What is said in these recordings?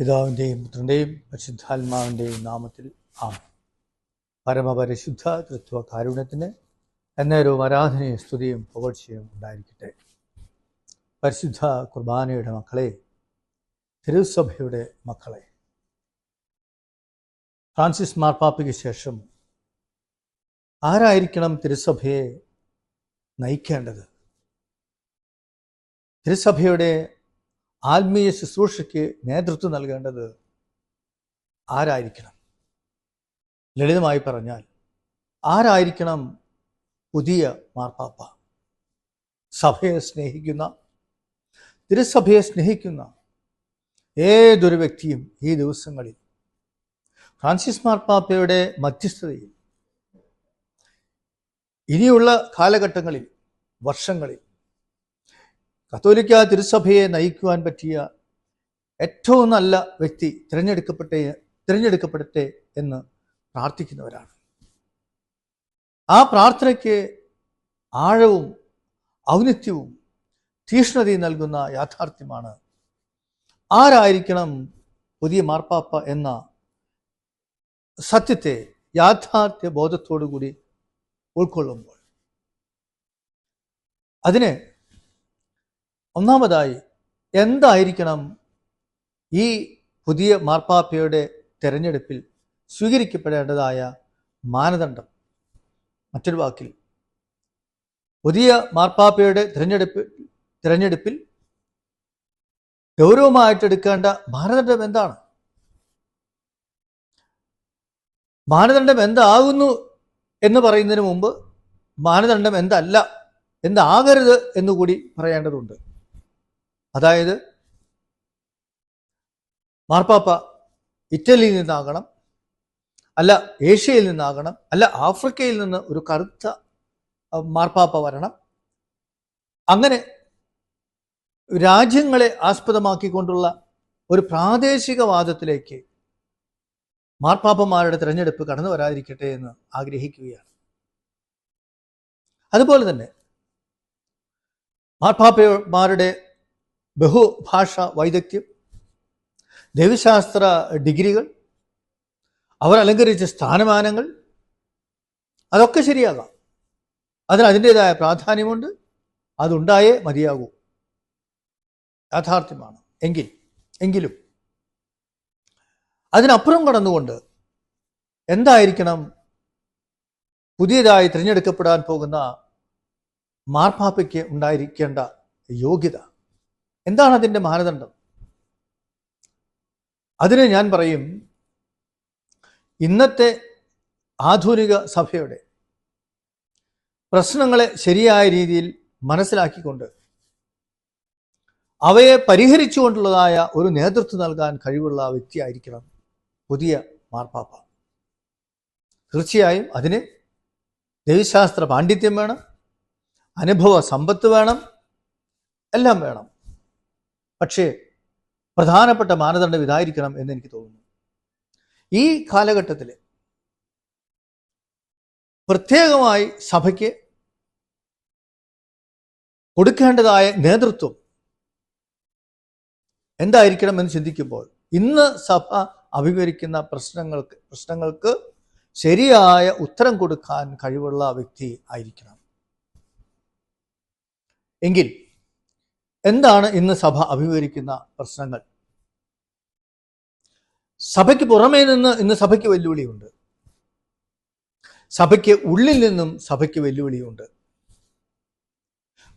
പിതാവിന്റെയും പുത്രന്റെയും പരിശുദ്ധാത്മാവിന്റെയും നാമത്തിൽ ആ പരമപരിശുദ്ധ തൃത്വ കാരുണ്യത്തിന് എന്നേരവും ആരാധനയും സ്തുതിയും പുകഴ്ചയും ഉണ്ടായിരിക്കട്ടെ. പരിശുദ്ധ കുർബാനയുടെ മക്കളെ തിരുസഭയുടെ മക്കളെ ഫ്രാൻസിസ് മാർപ്പാപ്പയ്ക്ക് ശേഷം ആരായിരിക്കണം തിരുസഭയെ നയിക്കേണ്ടത്? തിരുസഭയുടെ ആത്മീയ ശുശ്രൂഷയ്ക്ക് നേതൃത്വം നൽകേണ്ടത് ആരായിരിക്കണം? ലളിതമായി പറഞ്ഞാൽ ആരായിരിക്കണം പുതിയ മാർപ്പാപ്പ? സഭയെ സ്നേഹിക്കുന്ന തിരുസഭയെ സ്നേഹിക്കുന്ന ഏതൊരു വ്യക്തിയും ഈ ദിവസങ്ങളിൽ ഫ്രാൻസിസ് മാർപ്പാപ്പയുടെ മധ്യസ്ഥതയിൽ ഇനിയുള്ള കാലഘട്ടങ്ങളിൽ വർഷങ്ങളിൽ കത്തോലിക്ക തിരുസഭയെ നയിക്കുവാൻ പറ്റിയ ഏറ്റവും നല്ല വ്യക്തി തിരഞ്ഞെടുക്കപ്പെട്ടേ തിരഞ്ഞെടുക്കപ്പെടട്ടെ എന്ന് പ്രാർത്ഥിക്കുന്നവരാണ്. ആ പ്രാർത്ഥനയ്ക്ക് ആഴവും ഔന്നിത്യവും തീഷ്ണതയും നൽകുന്ന യാഥാർത്ഥ്യമാണ് ആരായിരിക്കണം പുതിയ മാർപ്പാപ്പ എന്ന സത്യത്തെ യാഥാർത്ഥ്യ ബോധത്തോടു കൂടി ഉൾക്കൊള്ളുമ്പോൾ. അതിന് ഒന്നാമതായി എന്തായിരിക്കണം ഈ പുതിയ മാർപ്പാപ്പയുടെ തെരഞ്ഞെടുപ്പിൽ സ്വീകരിക്കപ്പെടേണ്ടതായ മാനദണ്ഡം? മറ്റൊരു വാക്കിൽ പുതിയ മാർപ്പാപ്പയുടെ തിരഞ്ഞെടുപ്പ് തിരഞ്ഞെടുപ്പിൽ ഗൗരവമായിട്ടെടുക്കേണ്ട മാനദണ്ഡം എന്താണ്? മാനദണ്ഡം എന്താകുന്നു എന്ന് പറയുന്നതിന് മുമ്പ് മാനദണ്ഡം എന്തല്ല എന്താകരുത് എന്നുകൂടി പറയേണ്ടതുണ്ട്. അതായത് മാർപ്പാപ്പ ഇറ്റലിയിൽ നിന്നാകണം അല്ല ഏഷ്യയിൽ നിന്നാകണം അല്ല ആഫ്രിക്കയിൽ നിന്ന് ഒരു കറുത്ത മാർപ്പാപ്പ വരണം. അങ്ങനെ രാജ്യങ്ങളെ ആസ്പദമാക്കിക്കൊണ്ടുള്ള ഒരു പ്രാദേശികവാദത്തിലേക്ക് മാർപ്പാപ്പന്മാരുടെ തിരഞ്ഞെടുപ്പ് കടന്നു വരാതിരിക്കട്ടെ എന്ന് ആഗ്രഹിക്കുകയാണ്. അതുപോലെ തന്നെ മാർപ്പാപ്പമാരുടെ ബഹുഭാഷ വൈദഗ്ധ്യം ദൈവശാസ്ത്ര ഡിഗ്രികൾ അവർ അലങ്കരിച്ച സ്ഥാനമാനങ്ങൾ അതൊക്കെ ശരിയാകാം. അതിന് അതിന്റെതായ പ്രാധാന്യമുണ്ട്. അതുണ്ടായേ മതിയാകൂ. യാഥാർത്ഥ്യമാണ്. എങ്കിൽ എങ്കിലും അതിനപ്പുറം കടന്നുകൊണ്ട് എന്തായിരിക്കണം? പുതിയതായി തിരഞ്ഞെടുക്കപ്പെടാൻ പോകുന്ന മാർപ്പാപ്പയ്ക്ക് ഉണ്ടായിരിക്കേണ്ട യോഗ്യത. എന്താണ് അതിന്റെ മാനദണ്ഡം? അതിന് ഞാൻ പറയും ഇന്നത്തെ ആധുനിക സഭയുടെ പ്രശ്നങ്ങളെ ശരിയായ രീതിയിൽ മനസ്സിലാക്കിക്കൊണ്ട് അവയെ പരിഹരിച്ചുകൊണ്ടുള്ളതായ ഒരു നേതൃത്വം നൽകാൻ കഴിവുള്ള വ്യക്തിയായിരിക്കണം പുതിയ മാർപ്പാപ്പ. തീർച്ചയായും അതിന് ദൈവശാസ്ത്ര പാണ്ഡിത്യം വേണം അനുഭവ സമ്പത്ത് വേണം എല്ലാം വേണം. പക്ഷേ പ്രധാനപ്പെട്ട മാനദണ്ഡം ഇതായിരിക്കണം എന്ന് എനിക്ക് തോന്നുന്നു. ഈ കാലഘട്ടത്തിൽ പ്രത്യേകമായി സഭയ്ക്ക് കൊടുക്കേണ്ടതായ നേതൃത്വം എന്തായിരിക്കണം എന്ന് ചിന്തിക്കുമ്പോൾ ഇന്ന് സഭ അഭിമുഖീകരിക്കുന്ന പ്രശ്നങ്ങൾക്ക് പ്രശ്നങ്ങൾക്ക് ശരിയായ ഉത്തരം കൊടുക്കാൻ കഴിവുള്ള വ്യക്തി ആയിരിക്കണം. എങ്കിൽ എന്താണ് ഇന്ന് സഭ അഭിമുഖീകരിക്കുന്ന പ്രശ്നങ്ങൾ? സഭയ്ക്ക് പുറമേ നിന്ന് ഇന്ന് സഭയ്ക്ക് വെല്ലുവിളിയുണ്ട്. സഭയ്ക്ക് ഉള്ളിൽ നിന്നും സഭയ്ക്ക് വെല്ലുവിളിയുണ്ട്.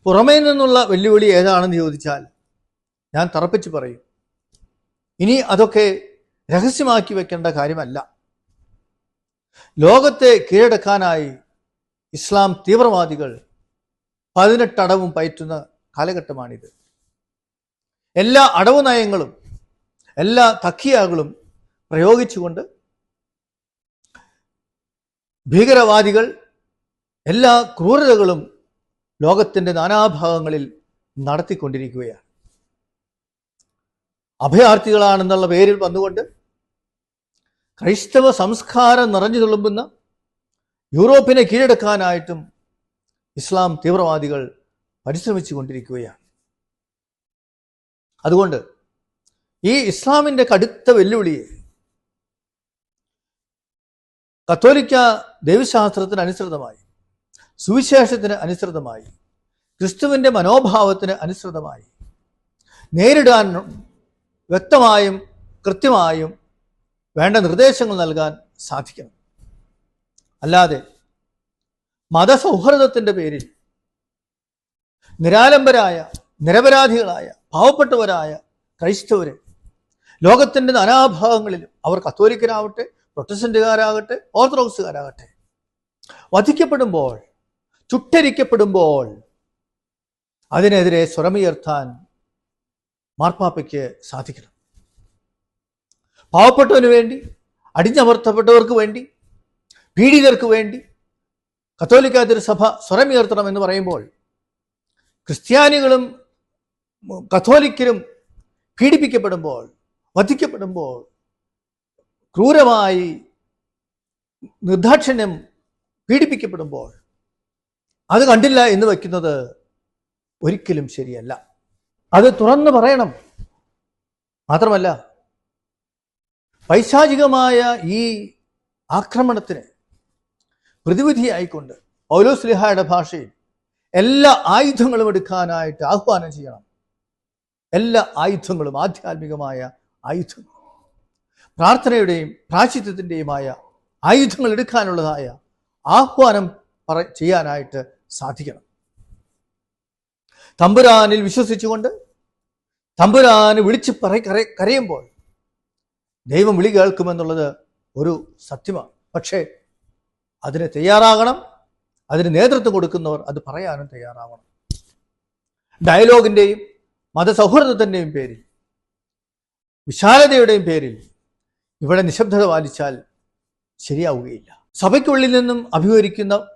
പുറമേ നിന്നുള്ള വെല്ലുവിളി ഏതാണെന്ന് ചോദിച്ചാൽ ഞാൻ തറപ്പിച്ച് പറയും. ഇനി അതൊക്കെ രഹസ്യമാക്കി വെക്കേണ്ട കാര്യമല്ല. ലോകത്തെ കീഴടക്കാനായി ഇസ്ലാം തീവ്രവാദികൾ പതിനെട്ടടവും പയറ്റുന്ന കാലഘട്ടമാണിത്. എല്ലാ അടവ് നയങ്ങളും എല്ലാ തക്കിയാകളും പ്രയോഗിച്ചുകൊണ്ട് ഭീകരവാദികൾ എല്ലാ ക്രൂരതകളും ലോകത്തിന്റെ നാനാഭാഗങ്ങളിൽ നടത്തിക്കൊണ്ടിരിക്കുകയാണ്. അഭയാർത്ഥികളാണെന്നുള്ള പേരിൽ വന്നുകൊണ്ട് ക്രൈസ്തവ സംസ്കാരം നിറഞ്ഞു തുളുമ്പുന്ന യൂറോപ്പിനെ കീഴടക്കാനായിട്ടും ഇസ്ലാം തീവ്രവാദികൾ പരിശ്രമിച്ചു കൊണ്ടിരിക്കുകയാണ് അതുകൊണ്ട് ഈ ഇസ്ലാമിന്റെ കടുത്ത വെല്ലുവിളിയെ കത്തോലിക്ക ദൈവശാസ്ത്രത്തിന് അനുസൃതമായി സുവിശേഷത്തിന് അനുസൃതമായി ക്രിസ്തുവിന്റെ മനോഭാവത്തിന് അനുസൃതമായി നേരിടാൻ വ്യക്തമായും കൃത്യമായും വേണ്ട നിർദ്ദേശങ്ങൾ നൽകാൻ സാധിക്കണം. അല്ലാതെ മതസൗഹൃദത്തിന്റെ പേരിൽ നിരാലംബരായ നിരപരാധികളായ പാവപ്പെട്ടവരായ ക്രൈസ്തവരെ ലോകത്തിന്റെ നാനാഭാഗങ്ങളിലും അവർ കത്തോലിക്കനാവട്ടെ പ്രൊട്ടസ്റ്റന്റുകാരാകട്ടെ ഓർത്തഡോക്സുകാരാകട്ടെ വധിക്കപ്പെടുമ്പോൾ ചുട്ടരിക്കപ്പെടുമ്പോൾ അതിനെതിരെ സ്വരമുയർത്താൻ മാർപ്പാപ്പയ്ക്ക് സാധിക്കണം. പാവപ്പെട്ടവന് വേണ്ടി അടിഞ്ഞമർത്തപ്പെട്ടവർക്ക് വേണ്ടി പീഡിതർക്ക് വേണ്ടി കത്തോലിക്ക തിരുസഭ സ്വരമുയർത്തണം എന്ന് പറയുമ്പോൾ ക്രിസ്ത്യാനികളും കത്തോലിക്കരും പീഡിപ്പിക്കപ്പെടുമ്പോൾ വധിക്കപ്പെടുമ്പോൾ ക്രൂരമായി നിർദാക്ഷിണ്യം പീഡിപ്പിക്കപ്പെടുമ്പോൾ അത് കണ്ടില്ല എന്ന് വയ്ക്കുന്നത് ഒരിക്കലും ശരിയല്ല. അത് തുറന്നു പറയണം. മാത്രമല്ല പൈശാചികമായ ഈ ആക്രമണത്തിന് പ്രതിവിധിയായിക്കൊണ്ട് പൗലോസ്ലിഹായുടെ ഭാഷയിൽ എല്ലാ ആയുധങ്ങളും എടുക്കാനായിട്ട് ആഹ്വാനം ചെയ്യണം. എല്ലാ ആയുധങ്ങളും ആധ്യാത്മികമായ ആയുധങ്ങൾ പ്രാർത്ഥനയുടെയും പ്രാശിത്യത്തിന്റെയുമായ ആയുധങ്ങൾ എടുക്കാനുള്ളതായ ആഹ്വാനം പറ ചെയ്യാനായിട്ട് സാധിക്കണം. തമ്പുരാനിൽ വിശ്വസിച്ചുകൊണ്ട് തമ്പുരാന് വിളിച്ച് പറ കര- കരയുമ്പോൾ ദൈവം വിളി കേൾക്കുമെന്നുള്ളത് ഒരു സത്യമാണ്. പക്ഷേ അതിന് തയ്യാറാകണം അതിന് നേതൃത്വം കൊടുക്കുന്നവർ അത് പറയാനും തയ്യാറാവണം. ഡയലോഗിന്റെയും മതസൗഹൃദത്തിന്റെയും പേരിൽ വിശാലതയുടെയും പേരിൽ ഇവിടെ നിശബ്ദത പാലിച്ചാൽ ശരിയാവുകയില്ല. സഭയ്ക്കുള്ളിൽ നിന്നും അഭിമുഖീകരിക്കുന്ന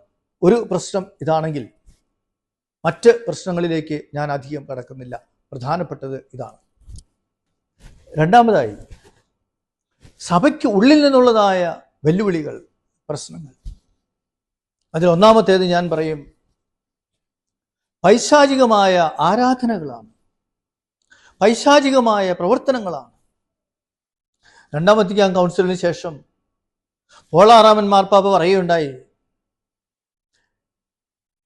ഒരു പ്രശ്നം ഇതാണെങ്കിൽ മറ്റ് പ്രശ്നങ്ങളിലേക്ക് ഞാൻ അധികം കടക്കുന്നില്ല. പ്രധാനപ്പെട്ടത് ഇതാണ്. രണ്ടാമതായി സഭയ്ക്ക് ഉള്ളിൽ നിന്നുള്ളതായ വെല്ലുവിളികൾ പ്രശ്നങ്ങൾ. അതിൽ ഒന്നാമത്തേത് ഞാൻ പറയും പൈശാചികമായ ആരാധനകളാണ്. പൈശാചികമായ പ്രവർത്തനങ്ങളാണ്. രണ്ടാം വത്തിക്കാൻ കൗൺസിലിന് ശേഷം പോളാറാമൻ മാർപ്പാപ്പ പറയുകയുണ്ടായി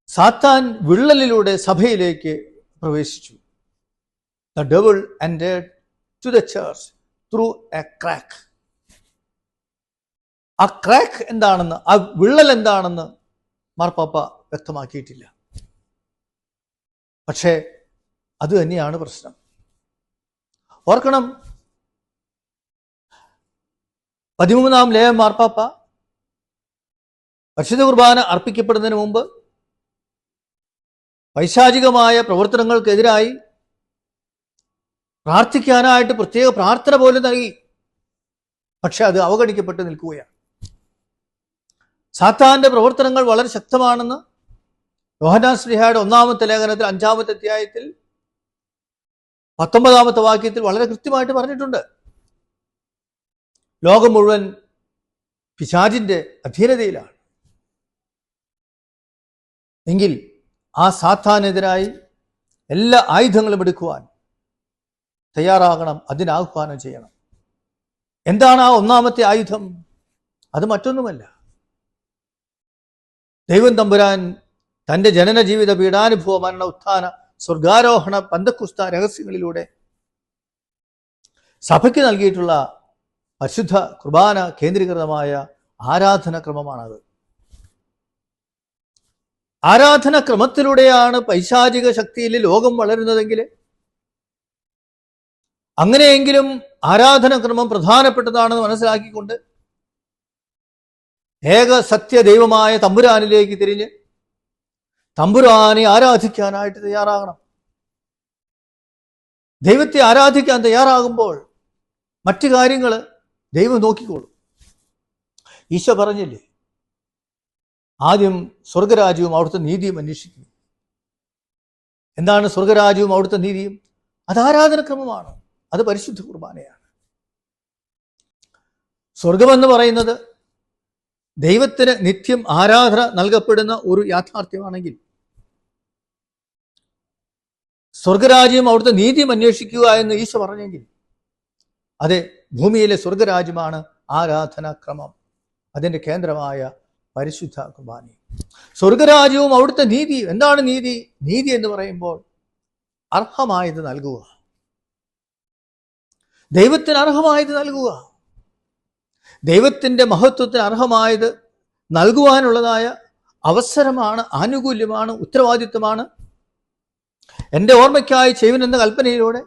സാത്താൻ വിള്ളലിലൂടെ സഭയിലേക്ക് പ്രവേശിച്ചു. The devil and to the church through a crack ആ ക്രാക്ക് എന്താണെന്ന് ആ വിള്ളൽ എന്താണെന്ന് മാർപ്പാപ്പ വ്യക്തമാക്കിയിട്ടില്ല. പക്ഷേ അത് തന്നെയാണ് പ്രശ്നം. ഓർക്കണം. പതിമൂന്നാം ലേ മാർപ്പാപ്പ. പരിശുദ്ധ കുർബാന അർപ്പിക്കപ്പെടുന്നതിന് മുമ്പ് പൈശാചികമായ പ്രവർത്തനങ്ങൾക്കെതിരായി പ്രാർത്ഥിക്കാനായിട്ട് പ്രത്യേക പ്രാർത്ഥന പോലും നൽകി. പക്ഷെ അത് അവഗണിക്കപ്പെട്ട് നിൽക്കുകയാണ്. സാത്താന്റെ പ്രവർത്തനങ്ങൾ വളരെ ശക്തമാണെന്ന് യോഹനാൻ ശ്രീഹയുടെ ഒന്നാമത്തെ ലേഖനത്തിൽ അഞ്ചാമത്തെ അധ്യായത്തിൽ പത്തൊമ്പതാമത്തെ വാക്യത്തിൽ വളരെ കൃത്യമായിട്ട് പറഞ്ഞിട്ടുണ്ട്. ലോകം മുഴുവൻ പിശാചിന്റെ അധീനതയിലാണ്. എങ്കിൽ ആ സാത്താനെതിരായി എല്ലാ ആയുധങ്ങളും എടുക്കുവാൻ തയ്യാറാകണം അതിനാഹ്വാനം ചെയ്യണം. എന്താണ് ആ ഒന്നാമത്തെ ആയുധം? അത് മറ്റൊന്നുമല്ല. ദൈവം തമ്പുരാൻ തന്റെ ജനന ജീവിത പീഡാനുഭവ മരണ ഉത്ഥാന സ്വർഗാരോഹണ പന്തക്കുസ്ത രഹസ്യങ്ങളിലൂടെ സഭയ്ക്ക് നൽകിയിട്ടുള്ള പരിശുദ്ധ കുർബാന കേന്ദ്രീകൃതമായ ആരാധനക്രമമാണത്. ആരാധനക്രമത്തിലൂടെയാണ് പൈശാചിക ശക്തിയിൽ ലോകം വളരുന്നതെങ്കിൽ അങ്ങനെയെങ്കിലും ആരാധനക്രമം പ്രധാനപ്പെട്ടതാണെന്ന് മനസ്സിലാക്കിക്കൊണ്ട് ഏക സത്യദൈവമായ തമ്പുരാനിലേക്ക് തിരിഞ്ഞ് തമ്പുരാനെ ആരാധിക്കാനായിട്ട് തയ്യാറാകണം. ദൈവത്തെ ആരാധിക്കാൻ തയ്യാറാകുമ്പോൾ മറ്റു കാര്യങ്ങൾ ദൈവം നോക്കിക്കോളും. ഈശോ പറഞ്ഞില്ലേ ആദ്യം സ്വർഗരാജ്യവും അവിടുത്തെ നീതിയും അന്വേഷിക്കും. എന്താണ് സ്വർഗരാജ്യവും അവിടുത്തെ നീതിയും? അത് ആരാധനക്രമമാണ്. അത് പരിശുദ്ധ കുർബാനയാണ്. സ്വർഗമെന്ന് പറയുന്നത് ദൈവത്തിന് നിത്യം ആരാധന നൽകപ്പെടുന്ന ഒരു യാഥാർത്ഥ്യമാണെങ്കിൽ സ്വർഗരാജ്യം അവിടുത്തെ നീതിയും അന്വേഷിക്കുക എന്ന് ഈശോ പറഞ്ഞെങ്കിൽ അതെ ഭൂമിയിലെ സ്വർഗരാജ്യമാണ് ആരാധനാക്രമം. അതിന്റെ കേന്ദ്രമായ പരിശുദ്ധ കുർബാനി സ്വർഗരാജ്യവും അവിടുത്തെ നീതി എന്താണ് നീതി? നീതി എന്ന് പറയുമ്പോൾ അർഹമായത് നൽകുക. ദൈവത്തിന് അർഹമായത് നൽകുക. ദൈവത്തിന്റെ മഹത്വത്തിന് അർഹമായത് നൽകുവാനുള്ളതായ അവസരമാണ് ആനുകൂല്യമാണ് ഉത്തരവാദിത്വമാണ് എന്റെ ഓർമ്മയ്ക്കായി ചെയ്യുവൻ എന്ന കൽപ്പനയിലൂടെ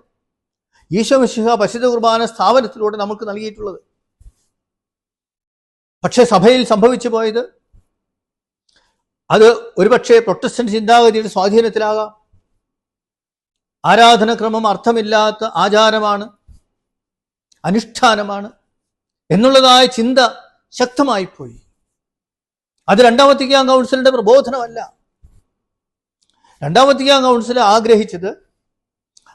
ഈശോ മിശിഹ പരിശുദ്ധ കുർബാന സ്ഥാപനത്തിലൂടെ നമുക്ക് നൽകിയിട്ടുള്ളത്. പക്ഷേ സഭയിൽ സംഭവിച്ചു പോയത് അത് ഒരുപക്ഷെ പ്രൊട്ടസ്റ്റന്റ് ചിന്താഗതിയുടെ സ്വാധീനത്തിലാകാം. ആരാധനക്രമം അർത്ഥമില്ലാത്ത ആചാരമാണ് അനുഷ്ഠാനമാണ് എന്നുള്ളതായ ചിന്ത ശക്തമായിപ്പോയി. അത് രണ്ടാമത്തെ കൗൺസിലിന്റെ പ്രബോധനമല്ല. രണ്ടാം വത്തിക്കാൻ കൗൺസിൽ ആഗ്രഹിച്ചത്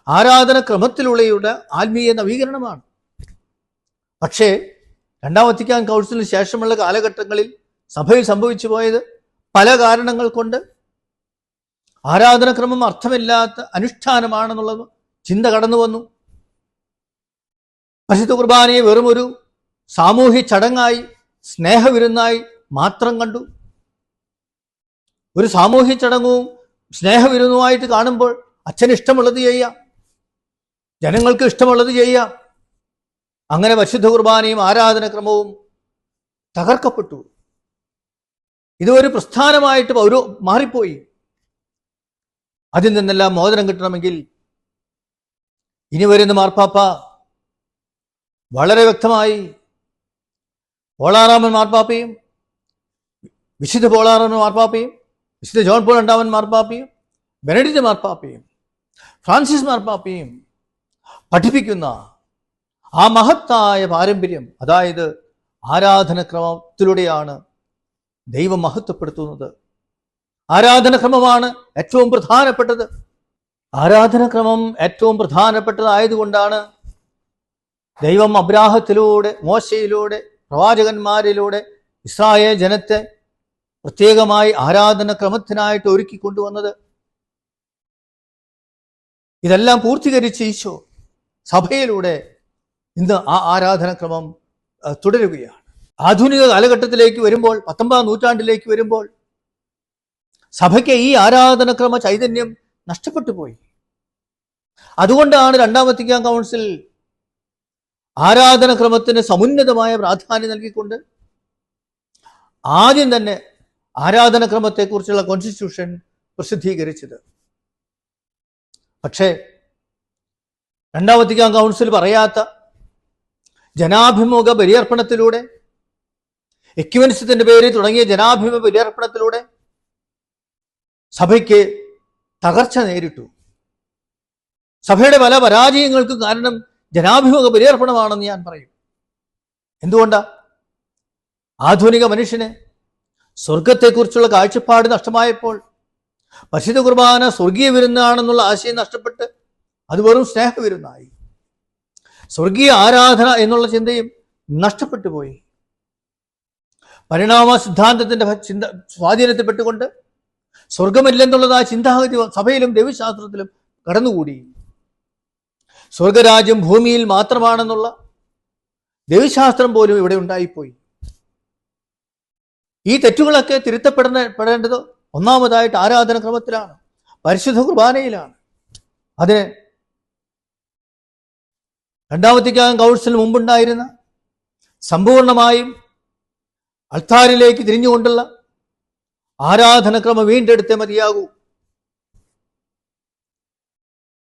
ആരാധന ക്രമത്തിലുള്ളയുടെ ആത്മീയ നവീകരണമാണ്. പക്ഷേ രണ്ടാം വത്തിക്കാൻ കൗൺസിലിന് ശേഷമുള്ള കാലഘട്ടങ്ങളിൽ സഭയിൽ സംഭവിച്ചു പോയത് പല കാരണങ്ങൾ കൊണ്ട് ആരാധനക്രമം അർത്ഥമില്ലാത്ത അനുഷ്ഠാനമാണെന്നുള്ളത് ചിന്ത കടന്നു വന്നു. പരിശുദ്ധ കുർബാനയെ വെറുമൊരു സാമൂഹ്യ ചടങ്ങായി സ്നേഹവിരുന്നായി മാത്രം കണ്ടു. ഒരു സാമൂഹ്യ ചടങ്ങും സ്നേഹവിരുന്നുമായിട്ട് കാണുമ്പോൾ അച്ഛൻ ഇഷ്ടമുള്ളത് ചെയ്യാം ജനങ്ങൾക്ക് ഇഷ്ടമുള്ളത് ചെയ്യാം അങ്ങനെ പരിശുദ്ധ കുർബാനയും ആരാധനക്രമവും തകർക്കപ്പെട്ടു. ഇതൊരു പ്രസ്ഥാനമായിട്ട് പൗരോ മാറിപ്പോയി. അതിൽ നിന്നെല്ലാം മോചനം കിട്ടണമെങ്കിൽ ഇനി വരുന്ന മാർപ്പാപ്പ വളരെ വ്യക്തമായി പോളാറാമൻ മാർപ്പാപ്പയും വിശുദ്ധ പോളാറാമൻ മാർപ്പാപ്പയും വിശുദ്ധ ജോൺ പോൾ രണ്ടാമൻ മാർപ്പാപ്പയും ബെനഡിറ്റ് മാർപ്പാപ്പയും ഫ്രാൻസിസ് മാർപ്പാപ്പയും പഠിപ്പിക്കുന്ന ആ മഹത്തായ പാരമ്പര്യം അതായത് ആരാധനക്രമത്തിലൂടെയാണ് ദൈവം മഹത്വപ്പെടുത്തുന്നത്. ആരാധനക്രമമാണ് ഏറ്റവും പ്രധാനപ്പെട്ടത്. ആരാധനക്രമം ഏറ്റവും പ്രധാനപ്പെട്ടതായതുകൊണ്ടാണ് ദൈവം അബ്രാഹത്തിലൂടെ മോശയിലൂടെ പ്രവാചകന്മാരിലൂടെ ഇസ്രായേൽ ജനത്തെ പ്രത്യേകമായി ആരാധനക്രമത്തിനായിട്ട് ഒരുക്കി കൊണ്ടുവന്നത്. ഇതെല്ലാം പൂർത്തീകരിച്ച് ഈശോ സഭയിലൂടെ ഇന്ന് ആ ആരാധനക്രമം തുടരുകയാണ്. ആധുനിക കാലഘട്ടത്തിലേക്ക് വരുമ്പോൾ പത്തൊമ്പതാം നൂറ്റാണ്ടിലേക്ക് വരുമ്പോൾ സഭയ്ക്ക് ഈ ആരാധനക്രമ ചൈതന്യം നഷ്ടപ്പെട്ടു പോയി. അതുകൊണ്ടാണ് രണ്ടാം വത്തിക്കാൻ കൗൺസിൽ ആരാധനക്രമത്തിന് സമുന്നതമായ പ്രാധാന്യം നൽകിക്കൊണ്ട് ആദ്യം തന്നെ ആരാധനക്രമത്തെക്കുറിച്ചുള്ള കോൺസ്റ്റിറ്റ്യൂഷൻ പ്രസിദ്ധീകരിച്ചത്. പക്ഷേ രണ്ടാം കൗൺസിൽ പറയാത്ത ജനാഭിമുഖ ബലിയർപ്പണത്തിലൂടെ എക്യുവൻസത്തിന്റെ പേരിൽ തുടങ്ങിയ ജനാഭിമുഖ ബലിയർപ്പണത്തിലൂടെ സഭയ്ക്ക് തകർച്ച നേരിട്ടു. സഭയുടെ പല പരാജയങ്ങൾക്കും കാരണം ജനാഭിമുഖ ബലിയർപ്പണമാണെന്ന് ഞാൻ പറയും. എന്തുകൊണ്ടാ? ആധുനിക മനുഷ്യന് സ്വർഗത്തെക്കുറിച്ചുള്ള കാഴ്ചപ്പാട് നഷ്ടമായപ്പോൾ പരിശുദ്ധ കുർബാന സ്വർഗീയ വിരുന്നാണെന്നുള്ള ആശയം നഷ്ടപ്പെട്ട് അത് വെറും സ്നേഹവിരുന്നായി. സ്വർഗീയ ആരാധന എന്നുള്ള ചിന്തയും നഷ്ടപ്പെട്ടു പോയി. പരിണാമ സിദ്ധാന്തത്തിന്റെ ചിന്ത സ്വാധീനത്തിൽപ്പെട്ടുകൊണ്ട് സ്വർഗമില്ലെന്നുള്ളത് ആ ചിന്താഗതി സഭയിലും ദൈവശാസ്ത്രത്തിലും കടന്നുകൂടി. സ്വർഗരാജ്യം ഭൂമിയിൽ മാത്രമാണെന്നുള്ള ദേവിശാസ്ത്രം പോലും ഇവിടെ ഉണ്ടായിപ്പോയി. ഈ തെറ്റുകളൊക്കെ തിരുത്തപ്പെടുന്ന പെടേണ്ടത് ഒന്നാമതായിട്ട് ആരാധനക്രമത്തിലാണ് പരിശുദ്ധ കുർബാനയിലാണ്. അതിന് രണ്ടാമത്തേക്കാകും കൗൺസിൽ മുമ്പുണ്ടായിരുന്ന സമ്പൂർണമായും അൾത്താരിലേക്ക് തിരിഞ്ഞുകൊണ്ടുള്ള ആരാധനക്രമം വീണ്ടെടുത്തേ മതിയാകൂ.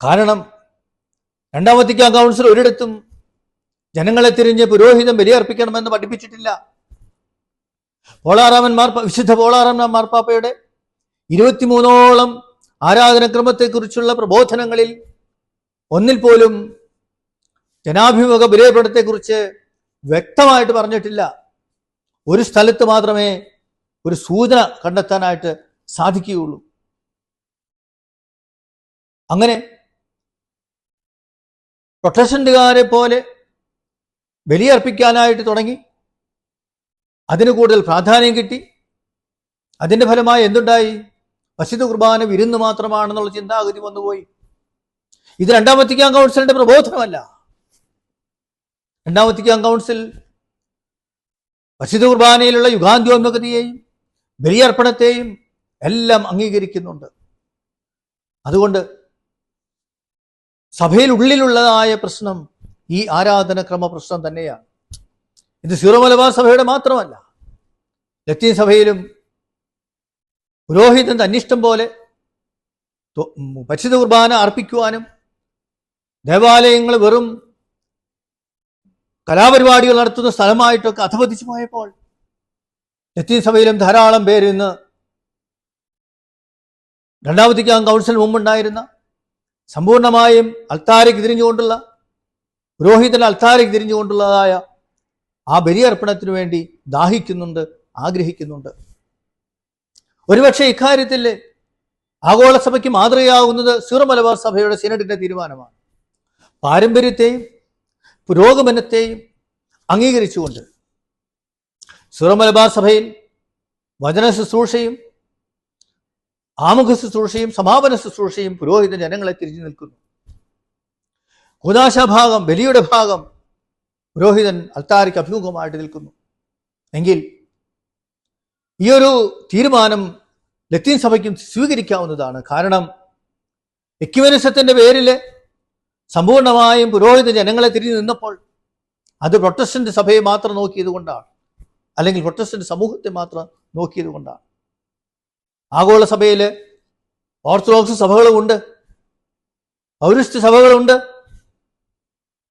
കാരണം രണ്ടാം വത്തിക്കാൻ കൗൺസിൽ ഒരിടത്തും ജനങ്ങളെ തിരിഞ്ഞ് പുരോഹിതം ബലിയർപ്പിക്കണമെന്ന് പഠിപ്പിച്ചിട്ടില്ല. പോളാറാമൻ മാർപ്പ വിശുദ്ധ പോളാറാമൻ മാർപ്പാപ്പയുടെ ഇരുപത്തിമൂന്നോളം ആരാധനക്രമത്തെക്കുറിച്ചുള്ള പ്രബോധനങ്ങളിൽ ഒന്നിൽ പോലും ജനാഭിമുഖ ബലിയർപ്പണത്തെക്കുറിച്ച് വ്യക്തമായിട്ട് പറഞ്ഞിട്ടില്ല. ഒരു സ്ഥലത്ത് മാത്രമേ ഒരു സൂചന കണ്ടെത്താനായിട്ട് സാധിക്കുകയുള്ളൂ. അങ്ങനെ പ്രൊട്ടസ്റ്റന്റുകാരെ പോലെ ബലിയർപ്പിക്കാനായിട്ട് തുടങ്ങി. അതിന് കൂടുതൽ പ്രാധാന്യം കിട്ടി. അതിന്റെ ഫലമായി എന്തുണ്ടായി? പശുദ്ധ കുർബാന വിരുന്ന് മാത്രമാണെന്നുള്ള ചിന്താഗതി വന്നുപോയി. ഇത് രണ്ടാം വത്തിക്കാൻ കൗൺസിലിന്റെ പ്രബോധനമല്ല. രണ്ടാം വത്തിക്കാൻ കൗൺസിൽ പരിശുദ്ധ കുർബാനയിലുള്ള യുഗാന്ത്യോന്മുഖതയെയും ബലിയർപ്പണത്തെയും എല്ലാം അംഗീകരിക്കുന്നുണ്ട്. അതുകൊണ്ട് സഭയിൽ ഉള്ളിലുള്ളതായ പ്രശ്നം ഈ ആരാധനക്രമ പ്രശ്നം തന്നെയാണ്. ഇത് സീറോ മലബാർ സഭയുടെ മാത്രമല്ല. ലത്തീൻ സഭയിലും പുരോഹിതൻ തന്നിഷ്ടം പോലെ പരിശുദ്ധ കുർബാന അർപ്പിക്കുവാനും ദേവാലയങ്ങൾ വെറും കലാപരിപാടികൾ നടത്തുന്ന സ്ഥലമായിട്ടൊക്കെ അധപതിച്ചു പോയപ്പോൾ ലത്തീൻ സഭയിലും ധാരാളം പേര് ഇന്ന് രണ്ടാമത്തേക്കാം കൗൺസിൽ മുമ്പുണ്ടായിരുന്ന സമ്പൂർണമായും അൽത്താരയ്ക്ക് തിരിഞ്ഞുകൊണ്ടുള്ള പുരോഹിതൻ അൽത്താരയ്ക്ക് തിരിഞ്ഞുകൊണ്ടുള്ളതായ ആ ബലിയർപ്പണത്തിനു വേണ്ടി ദാഹിക്കുന്നുണ്ട് ആഗ്രഹിക്കുന്നുണ്ട്. ഒരുപക്ഷെ ഇക്കാര്യത്തിൽ ആഗോള സഭയ്ക്ക് മാതൃകയാകുന്നത് സീറോ മലബാർ സഭയുടെ സിനഡിന്റെ തീരുമാനമാണ്. പാരമ്പര്യത്തെയും പുരോഗമനത്തെയും അംഗീകരിച്ചുകൊണ്ട് സീറോ മലബാർ സഭയിൽ വചന ശുശ്രൂഷയും ആമുഖ ശുശ്രൂഷയും സമാപന ശുശ്രൂഷയും പുരോഹിത ജനങ്ങളെ തിരിഞ്ഞു നിൽക്കുന്നു. കുദാശഭാഗം ബലിയുടെ ഭാഗം പുരോഹിതൻ അൽത്താരയ്ക്ക് അഭിമുഖമായിട്ട് നിൽക്കുന്നു. എങ്കിൽ ഈ ഒരു തീരുമാനം ലത്തീൻ സഭയ്ക്കും സ്വീകരിക്കാവുന്നതാണ്. കാരണം എക്യുവനിസത്തിന്റെ പേരിൽ സമ്പൂർണമായും പുരോഹിത ജനങ്ങളെ തിരിഞ്ഞു നിന്നപ്പോൾ അത് പ്രൊട്ടസ്റ്റന്റ് സഭയെ മാത്രം നോക്കിയത് കൊണ്ടാണ്. അല്ലെങ്കിൽ പ്രൊട്ടസ്റ്റന്റ് സമൂഹത്തെ മാത്രം നോക്കിയത് കൊണ്ടാണ്. ആഗോള സഭയിൽ ഓർത്തഡോക്സ് സഭകളുമുണ്ട്. പൗരസ്ത്യ സഭകളുണ്ട്.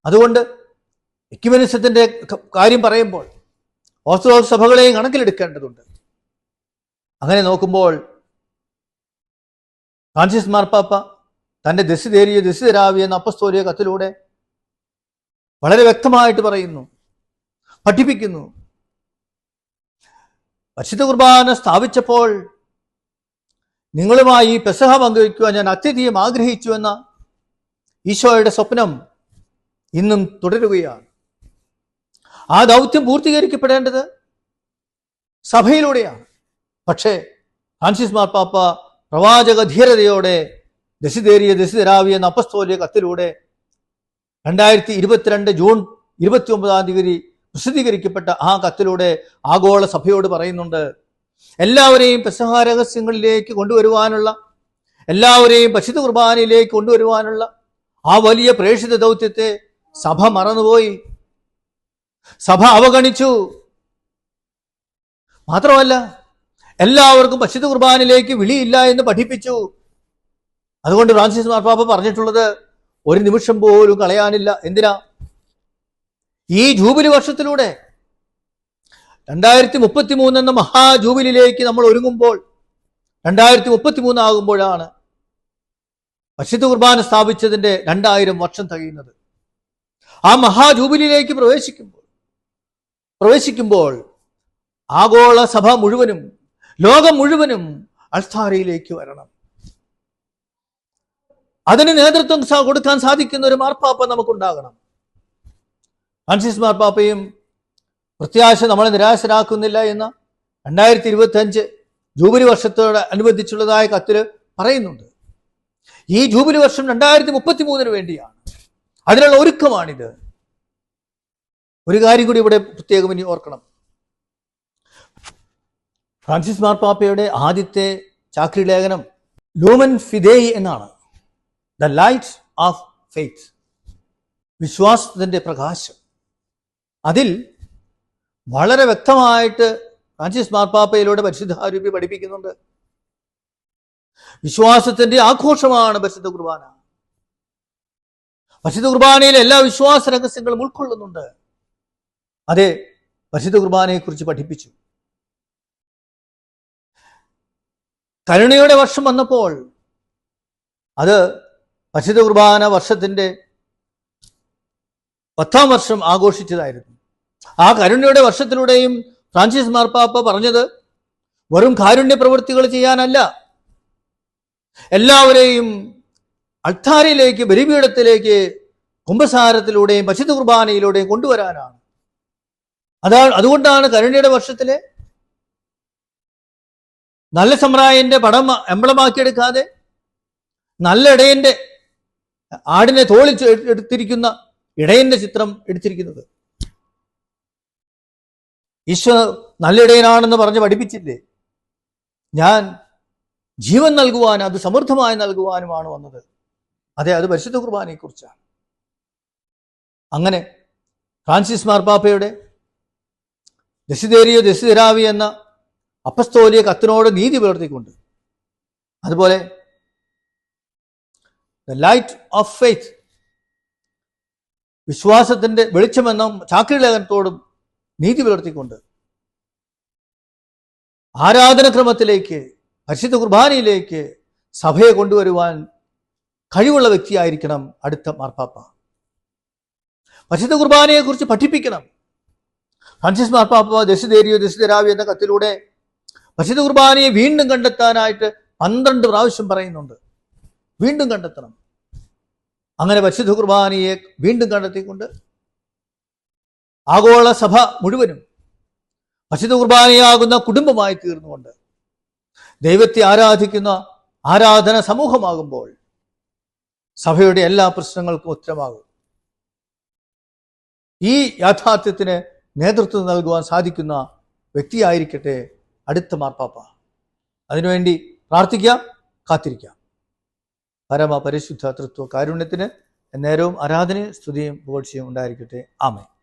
അതുകൊണ്ട് എക്യുമനിസത്തിന്റെ കാര്യം പറയുമ്പോൾ ഓർത്തഡോക്സ് സഭകളെയും കണക്കിലെടുക്കേണ്ടതുണ്ട്. അങ്ങനെ നോക്കുമ്പോൾ ഫ്രാൻസിസ് മാർപ്പാപ്പ തന്റെ ദസിതേരിയ ദസിതരാവി എന്ന അപ്പസ്തോലിയ കത്തിലൂടെ വളരെ വ്യക്തമായിട്ട് പറയുന്നു പഠിപ്പിക്കുന്നു. പരിശുദ്ധ കുർബാന സ്ഥാപിച്ചപ്പോൾ നിങ്ങളുമായി പെസഹ പങ്കുവയ്ക്കുവാൻ ഞാൻ അത്യധികം ആഗ്രഹിച്ചു എന്ന ഈശോയുടെ സ്വപ്നം ഇന്നും തുടരുകയാണ്. ആ ദൗത്യം പൂർത്തീകരിക്കപ്പെടേണ്ടത് സഭയിലൂടെയാണ്. പക്ഷേ ഫ്രാൻസിസ് മാർപ്പാപ്പ പ്രവാചക ധീരതയോടെ ദശിതേറിയ ദശിതരാവിയ എന്ന കത്തിലൂടെ രണ്ടായിരത്തി ഇരുപത്തിരണ്ട് ജൂൺ ഇരുപത്തി ഒമ്പതാം തീയതി പ്രസിദ്ധീകരിക്കപ്പെട്ട ആ കത്തിലൂടെ ആഗോള സഭയോട് പറയുന്നുണ്ട് എല്ലാവരെയും പെസഹ രഹസ്യങ്ങളിലേക്ക് കൊണ്ടുവരുവാനുള്ള എല്ലാവരെയും പരിശുദ്ധ കുർബാനയിലേക്ക് കൊണ്ടുവരുവാനുള്ള ആ വലിയ പ്രേക്ഷിത ദൗത്യത്തെ സഭ മറന്നുപോയി. സഭ അവഗണിച്ചു. മാത്രമല്ല എല്ലാവർക്കും പശുത് കുർബാനിലേക്ക് വിളിയില്ല എന്ന് പഠിപ്പിച്ചു. അതുകൊണ്ട് ഫ്രാൻസിസ് മാർപ്പാപ്പ പറഞ്ഞിട്ടുള്ളത് ഒരു നിമിഷം പോലും കളയാനില്ല. എന്തിനാ? ഈ ജൂബിലി വർഷത്തിലൂടെ രണ്ടായിരത്തി മുപ്പത്തി മൂന്ന് എന്ന മഹാജൂബിലിയിലേക്ക് നമ്മൾ ഒരുങ്ങുമ്പോൾ രണ്ടായിരത്തി മുപ്പത്തി മൂന്ന് ആകുമ്പോഴാണ് പശുത് കുർബാന സ്ഥാപിച്ചതിന്റെ രണ്ടായിരം വർഷം തികയുന്നത്. ആ മഹാജൂബിലിയിലേക്ക് പ്രവേശിക്കുമ്പോൾ പ്രവേശിക്കുമ്പോൾ ആഗോള സഭ മുഴുവനും ലോകം മുഴുവനും അൾത്താരയിലേക്ക് വരണം. അതിന് നേതൃത്വം കൊടുക്കാൻ സാധിക്കുന്ന ഒരു മാർപ്പാപ്പ നമുക്കുണ്ടാകണം. ഫ്രാൻസിസ് മാർപ്പാപ്പയും പ്രത്യാശ നമ്മളെ നിരാശരാക്കുന്നില്ല എന്ന രണ്ടായിരത്തി ഇരുപത്തി അഞ്ച് ജൂബിലി വർഷത്തോട് അനുബന്ധിച്ചുള്ളതായ കത്തിൽ പറയുന്നുണ്ട്. ഈ ജൂബിലി വർഷം രണ്ടായിരത്തി മുപ്പത്തി മൂന്നിന് വേണ്ടിയാണ്. അതിനുള്ള ഒരുക്കമാണിത്. ഒരു കാര്യം കൂടി ഇവിടെ പ്രത്യേകം ഇനി ഓർക്കണം. ഫ്രാൻസിസ് മാർപ്പാപ്പയുടെ ആദ്യത്തെ ചാക്രി ലേഖനം ലൂമൻ ഫിദേയി എന്നാണ്. The light of faith. വിശ്വാസത്തിന്റെ പ്രകാശം. അതിൽ വളരെ വ്യക്തമായിട്ട് ഫ്രാൻസിസ് മാർപ്പാപ്പയിലൂടെ പരിശുദ്ധാരൂപി പഠിപ്പിക്കുന്നുണ്ട്. വിശ്വാസത്തിന്റെ ആഘോഷമാണ് പരിശുദ്ധ കുർബാന. പരിശുദ്ധ കുർബാനയിൽ എല്ലാ വിശ്വാസ രഹസ്യങ്ങളും ഉൾക്കൊള്ളുന്നുണ്ട്. അതെ പരിശുദ്ധ കുർബാനയെക്കുറിച്ച് പഠിപ്പിച്ചു. കരുണയുടെ വർഷം വന്നപ്പോൾ അത് പരിശുദ്ധ കുർബാന വർഷത്തിന്റെ പത്താം വർഷം ആഘോഷിച്ചതായിരുന്നു. ആ കരുണയുടെ വർഷത്തിലൂടെയും ഫ്രാൻസിസ് മാർപ്പാപ്പ പറഞ്ഞത് വെറും കാരുണ്യ പ്രവൃത്തികൾ ചെയ്യാനല്ല. എല്ലാവരെയും അൾത്താരയിലേക്ക് ബലിപീഠത്തിലേക്ക് കുംഭസാരത്തിലൂടെയും പരിശുദ്ധ കുർബാനയിലൂടെയും കൊണ്ടുവരാനാണ്. അതാണ് അതുകൊണ്ടാണ് കരുണയുടെ വർഷത്തിലെ നല്ല സമ്രായന്റെ പടം എംബളമാക്കിയെടുക്കാതെ നല്ല ഇടയന്റെ ആടിനെ തോളിച്ച് എടുത്തിരിക്കുന്ന ഇടയന്റെ ചിത്രം എടുത്തിരിക്കുന്നത്. ഈശോ നല്ലിടയനാണെന്ന് പറഞ്ഞ് പഠിപ്പിച്ചില്ലേ? ഞാൻ ജീവൻ നൽകുവാൻ അത് സമൃദ്ധമായി നൽകുവാനുമാണ് വന്നത്. അതെ അത് പരിശുദ്ധ കുർബാനയെക്കുറിച്ചാണ്. അങ്ങനെ ഫ്രാൻസിസ് മാർപ്പാപ്പയുടെ ദശിതേരിയോ ദശിതരാവി എന്ന അപ്പസ്തോലിയ കത്തിനോട് നീതി പുലർത്തിക്കൊണ്ട് അതുപോലെ ദ ലൈറ്റ് ഓഫ് ഫെയ്ത്ത് വിശ്വാസത്തിന്റെ വെളിച്ചമെന്ന ചാക്രിലേഖനത്തോടും നീതി പുലർത്തിക്കൊണ്ട് ആരാധനക്രമത്തിലേക്ക് പരിശുദ്ധ കുർബാനയിലേക്ക് സഭയെ കൊണ്ടുവരുവാൻ കഴിവുള്ള വ്യക്തിയായിരിക്കണം അടുത്ത മാർപ്പാപ്പ. പരിശുദ്ധ കുർബാനയെക്കുറിച്ച് പഠിപ്പിക്കണം. ഫ്രാൻസിസ് മാർപ്പാപ്പ ദശദേരിയോ ദശദരാവി എന്ന കത്തിലൂടെ പരിശുദ്ധ കുർബാനയെ വീണ്ടും കണ്ടെത്താനായിട്ട് പന്ത്രണ്ട് പ്രാവശ്യം പറയുന്നുണ്ട്. വീണ്ടും കണ്ടെത്തണം. അങ്ങനെ പരിശുദ്ധ കുർബാനയെ വീണ്ടും കണ്ടെത്തിക്കൊണ്ട് ആഗോള സഭ മുഴുവനും പരിശുദ്ധ കുർബാനയാകുന്ന കുടുംബമായി തീർന്നുകൊണ്ട് ദൈവത്തെ ആരാധിക്കുന്ന ആരാധന സമൂഹമാകുമ്പോൾ സഭയുടെ എല്ലാ പ്രശ്നങ്ങൾക്കും ഉത്തരമാകും. ഈ യാഥാർത്ഥ്യത്തിന് നേതൃത്വം നൽകുവാൻ സാധിക്കുന്ന വ്യക്തിയായിരിക്കട്ടെ അടുത്ത മാർപ്പാപ്പ. അതിനുവേണ്ടി പ്രാർത്ഥിക്കാം കാത്തിരിക്കാം. പരമ പരിശുദ്ധ തൃത്വ കാരുണ്യത്തിന് നേരവും ആരാധനയും സ്തുതിയും പുകഴ്ചയും ഉണ്ടായിരിക്കട്ടെ. ആമേ